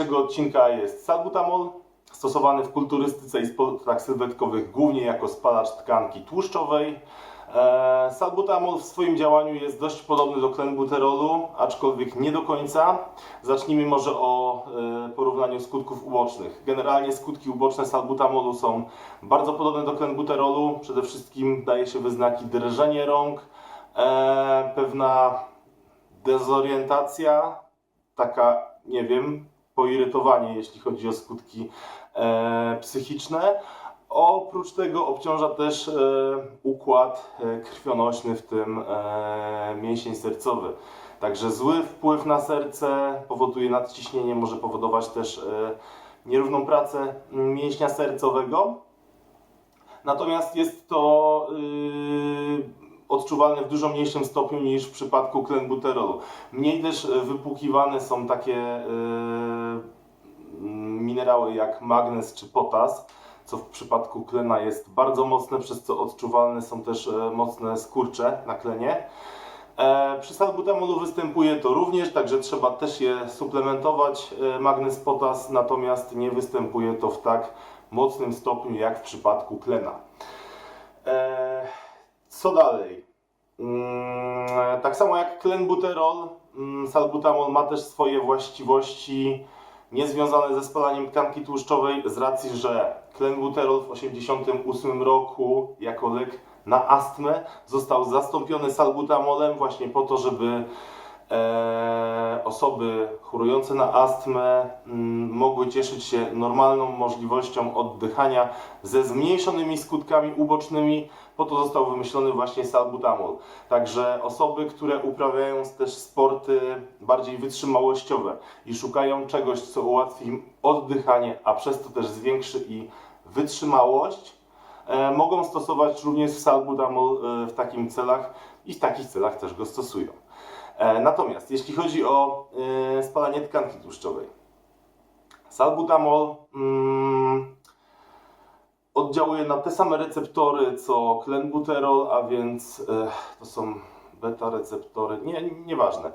odcinka jest salbutamol, stosowany w kulturystyce i sportach sylwetkowych głównie jako spalacz tkanki tłuszczowej. E, salbutamol w swoim działaniu jest dość podobny do klenbuterolu, aczkolwiek nie do końca. Zacznijmy może o e, porównaniu skutków ubocznych. Generalnie skutki uboczne salbutamolu są bardzo podobne do klenbuterolu. Przede wszystkim daje się wyznaki drżenie rąk, e, pewna dezorientacja, taka, nie wiem, poirytowanie, jeśli chodzi o skutki e, psychiczne. Oprócz tego obciąża też e, układ e, krwionośny, w tym mięsień sercowy. Także zły wpływ na serce powoduje nadciśnienie, może powodować też nierówną pracę mięśnia sercowego. Natomiast jest to yy, odczuwalne w dużo mniejszym stopniu niż w przypadku klenbuterolu. Mniej też e, wypłukiwane są takie yy, minerały jak magnez czy potas, co w przypadku klena jest bardzo mocne, przez co odczuwalne są też e, mocne skurcze na klenie. E, Przy salbutamolu występuje to również, także trzeba też je suplementować, e, magnez, potas, natomiast nie występuje to w tak mocnym stopniu jak w przypadku klena. Co dalej? Mm, Tak samo jak klenbuterol, mm, salbutamol ma też swoje właściwości niezwiązane ze spalaniem tkanki tłuszczowej z racji, że klenbuterol w 1988 roku jako lek na astmę został zastąpiony salbutamolem właśnie po to, żeby osoby chorujące na astmę mm, mogły cieszyć się normalną możliwością oddychania ze zmniejszonymi skutkami ubocznymi. Po to został wymyślony właśnie salbutamol. Także osoby, które uprawiają też sporty bardziej wytrzymałościowe i szukają czegoś, co ułatwi im oddychanie, a przez to też zwiększy i wytrzymałość, e, mogą stosować również salbutamol e, w takim celach i w takich celach też go stosują. E, Natomiast jeśli chodzi o e, spalanie tkanki tłuszczowej, salbutamol mm, oddziałuje na te same receptory co klenbuterol, a więc e, to są beta receptory, nie, nieważne.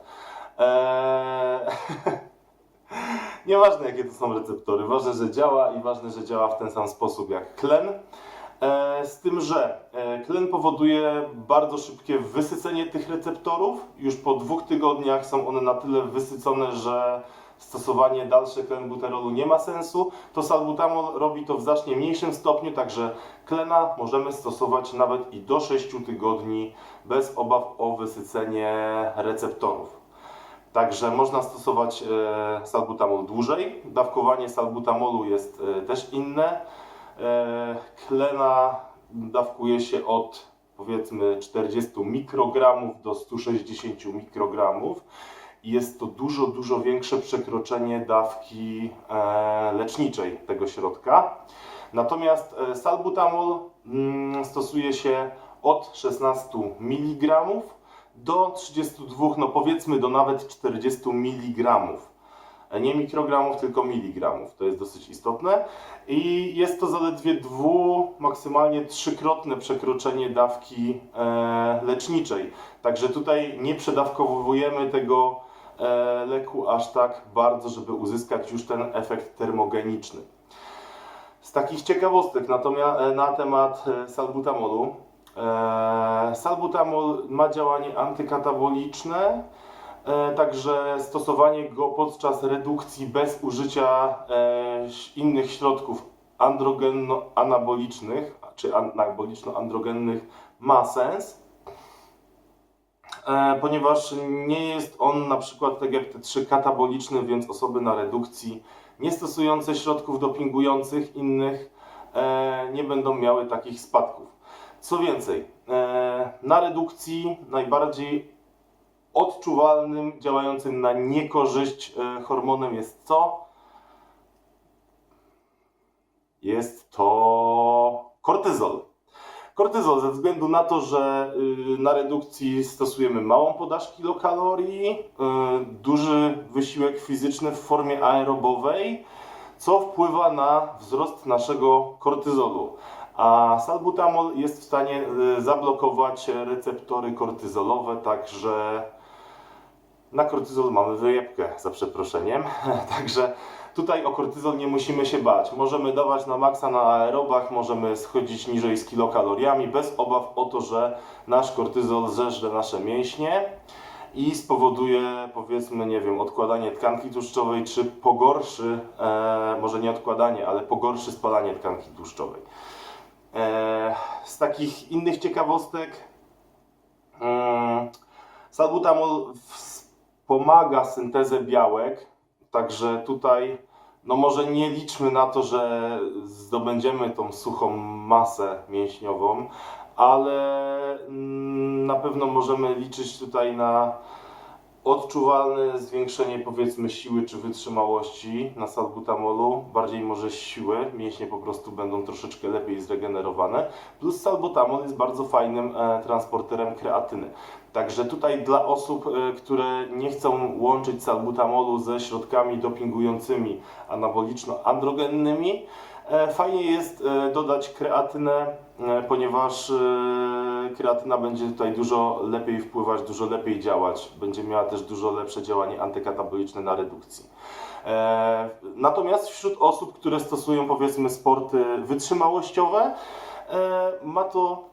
Eee, nieważne jakie to są receptory, ważne, że działa i ważne, że działa w ten sam sposób jak klen. E, Z tym, że e, klen powoduje bardzo szybkie wysycenie tych receptorów. Już po dwóch tygodniach są one na tyle wysycone, że stosowanie dalsze klenbuterolu nie ma sensu. To salbutamol robi to w znacznie mniejszym stopniu, także klena możemy stosować nawet i do 6 tygodni bez obaw o wysycenie receptorów. Także można stosować e, salbutamol dłużej. Dawkowanie salbutamolu jest e, też inne. E, klena dawkuje się od powiedzmy 40 mikrogramów do 160 mikrogramów. Jest to dużo, dużo większe przekroczenie dawki e, leczniczej tego środka. Natomiast e, salbutamol mm, stosuje się od 16 mg do 32, no powiedzmy do nawet 40 mg. Nie mikrogramów, tylko miligramów. To jest dosyć istotne. I jest to zaledwie dwu, maksymalnie trzykrotne przekroczenie dawki e, leczniczej. Także tutaj nie przedawkowujemy tego e, leku aż tak bardzo, żeby uzyskać już ten efekt termogeniczny. Z takich ciekawostek e, na temat salbutamolu. Salbutamol ma działanie antykataboliczne, także stosowanie go podczas redukcji bez użycia e, innych środków androgenno-anabolicznych czy anaboliczno-androgennych ma sens e, ponieważ nie jest on na przykład tak jak te trzy kataboliczny, więc osoby na redukcji nie stosujące środków dopingujących innych e, nie będą miały takich spadków. Co więcej, e, na redukcji najbardziej odczuwalnym, działającym na niekorzyść e, hormonem jest co? Jest to kortyzol. Kortyzol ze względu na to, że y, na redukcji stosujemy małą podaż kilokalorii, y, duży wysiłek fizyczny w formie aerobowej, co wpływa na wzrost naszego kortyzolu. A salbutamol jest w stanie y, zablokować receptory kortyzolowe, także na kortyzol mamy wyjebkę, za przeproszeniem. Także Tutaj o kortyzol nie musimy się bać. Możemy dawać na maksa na aerobach, możemy schodzić niżej z kilokaloriami, bez obaw o to, że nasz kortyzol zeżre nasze mięśnie i spowoduje, powiedzmy, nie wiem, odkładanie tkanki tłuszczowej, czy pogorszy, e, może nie odkładanie, ale pogorszy spalanie tkanki tłuszczowej. E, z takich innych ciekawostek, mm, salbutamol wspomaga syntezę białek, także tutaj, no może nie liczmy na to, że zdobędziemy tą suchą masę mięśniową, ale mm, na pewno możemy liczyć tutaj na odczuwalne zwiększenie powiedzmy siły czy wytrzymałości na salbutamolu, bardziej może siły, mięśnie po prostu będą troszeczkę lepiej zregenerowane, plus salbutamol jest bardzo fajnym e, transporterem kreatyny. Także tutaj dla osób, e, które nie chcą łączyć salbutamolu ze środkami dopingującymi anaboliczno-androgennymi, e, fajnie jest e, dodać kreatynę, ponieważ e, kreatyna będzie tutaj dużo lepiej wpływać, dużo lepiej działać. Będzie miała też dużo lepsze działanie antykataboliczne na redukcji. E, Natomiast wśród osób, które stosują powiedzmy sporty wytrzymałościowe, e, ma to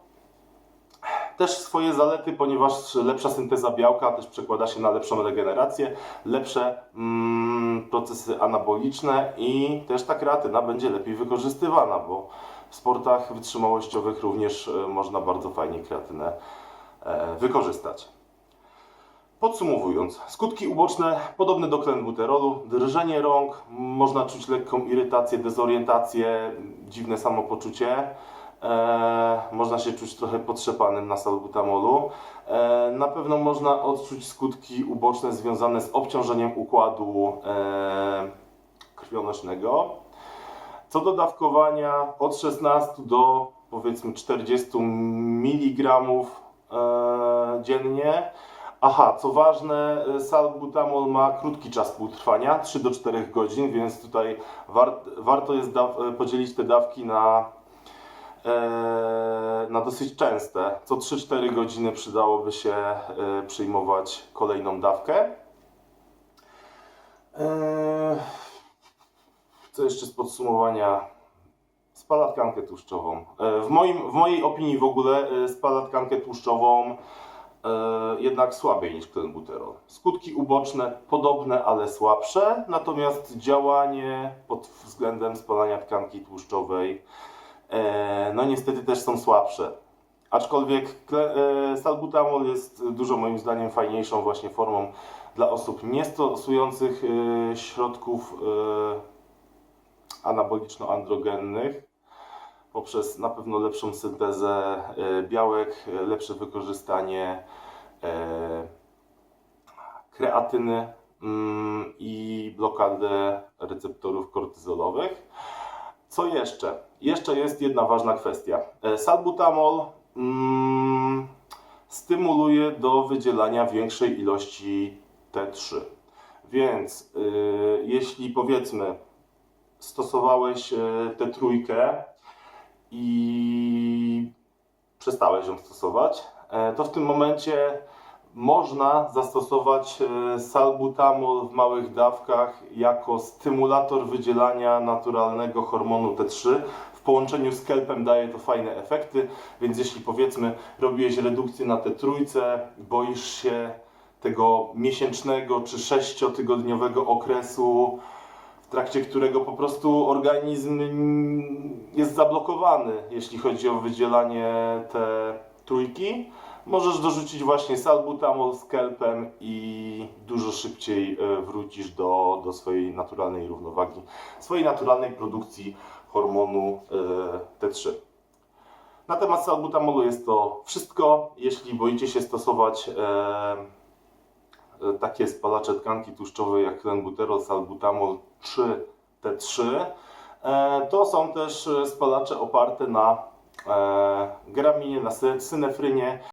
też swoje zalety, ponieważ lepsza synteza białka też przekłada się na lepszą regenerację, lepsze mm, procesy anaboliczne i też ta kreatyna będzie lepiej wykorzystywana, bo w sportach wytrzymałościowych również e, można bardzo fajnie kreatynę e, wykorzystać. Podsumowując, skutki uboczne podobne do klenbuterolu, drżenie rąk, można czuć lekką irytację, dezorientację, dziwne samopoczucie. E, można się czuć trochę potrzepanym na salbutamolu. E, na pewno można odczuć skutki uboczne związane z obciążeniem układu e, krwionośnego. Co do dawkowania, od 16 do powiedzmy 40 mg e, dziennie. Aha, co ważne, salbutamol ma krótki czas półtrwania, 3 do 4 godzin, więc tutaj war, warto jest podzielić te dawki na, na dosyć częste. Co 3-4 godziny przydałoby się e, przyjmować kolejną dawkę. E, co jeszcze z podsumowania? Spala tkankę tłuszczową. W, moim, w mojej opinii w ogóle e, spala tkankę tłuszczową jednak słabiej niż klenbuterol. Skutki uboczne podobne, ale słabsze, natomiast działanie pod względem spalania tkanki tłuszczowej no niestety też są słabsze. Aczkolwiek e, salbutamol jest dużo moim zdaniem fajniejszą właśnie formą dla osób niestosujących e, środków e, anaboliczno-androgennych poprzez na pewno lepszą syntezę e, białek, e, lepsze wykorzystanie e, kreatyny mm, i blokadę receptorów kortyzolowych. Co jeszcze? Jeszcze jest jedna ważna kwestia. E, Salbutamol mm, stymuluje do wydzielania większej ilości T3. Więc y, jeśli powiedzmy stosowałeś e, tę trójkę i przestałeś ją stosować, e, to w tym momencie można zastosować e, salbutamol w małych dawkach jako stymulator wydzielania naturalnego hormonu T3. W połączeniu z kelpem daje to fajne efekty, więc jeśli powiedzmy robiłeś redukcję na T3, boisz się tego miesięcznego czy sześciotygodniowego okresu, w trakcie którego po prostu organizm jest zablokowany, jeśli chodzi o wydzielanie te trójki. Możesz dorzucić właśnie salbutamol z kelpem i dużo szybciej e, wrócisz do, do swojej naturalnej równowagi, swojej naturalnej produkcji hormonu e, T3. Na temat salbutamolu jest to wszystko. Jeśli boicie się stosować e, takie spalacze tkanki tłuszczowej jak klenbuterol, salbutamol czy T3, e, to są też spalacze oparte na e, geraminie, na sy- synefrynie,